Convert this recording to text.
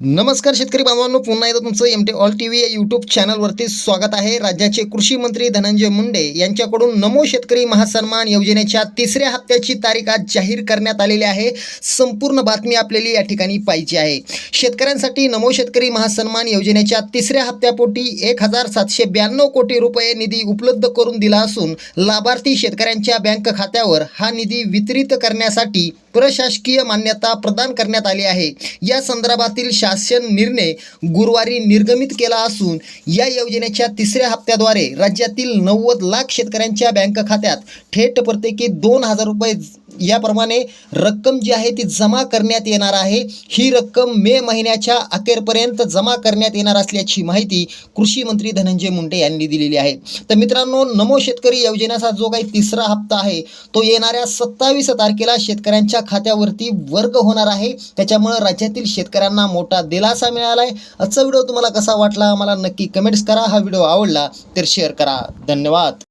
नमस्कार शेतकरी बांधवांनो पुन्हा एकदा तुमचं M T all T V या यूट्यूब चॅनलवरती स्वागत आहे. राज्याचे कृषी मंत्री धनंजय मुंडे यांच्याकडून नमो शेतकरी महासन्मान योजनेच्या तिसऱ्या हप्त्याची तारीख आज जाहीर करण्यात आलेली आहे. संपूर्ण बातमी आपल्याला या ठिकाणी पाहिजे आहे. शेतकऱ्यांसाठी नमो शेतकरी महासन्मान योजनेच्या तिसऱ्या हप्त्यापोटी एक हजार सातशे ब्याण्णव कोटी रुपये निधी उपलब्ध करून दिला असून लाभार्थी शेतकऱ्यांच्या बँक खात्यावर हा निधी वितरित करण्यासाठी प्रशासकीय मान्यता प्रदान करण्यात आली आहे. या संदर्भातील शासन निर्णय गुरुवारी निर्गमित केला असून या योजनेच्या तिसऱ्या हप्त्याद्वारे राज्यातील नव्वद लाख शेतकऱ्यांच्या बँक खात्यात थेट प्रत्येकी दोन हजार रुपये याप्रमाणे रक्कम जी आहे ती जमा करण्यात येणार आहे. ही रक्कम मे महिन्याच्या अखेरपर्यंत जमा करण्यात येणार असल्याची माहिती कृषी मंत्री धनंजय मुंडे यांनी दिलेली आहे. तर मित्रांनो नमो शेतकरी योजनेचा जो काही तिसरा हप्ता आहे तो येणाऱ्या सत्तावीस तारखेला शेतकऱ्यांच्या खात्यावरती वर्ग होणार आहे. त्याच्यामुळं राज्यातील शेतकऱ्यांना मोठा दिलासा मिळाला आहे आजचा व्हिडिओ तुम्हाला कसा वाटला मला नक्की कमेंट्स करा. हा व्हिडिओ आवडला तर शेअर करा. धन्यवाद.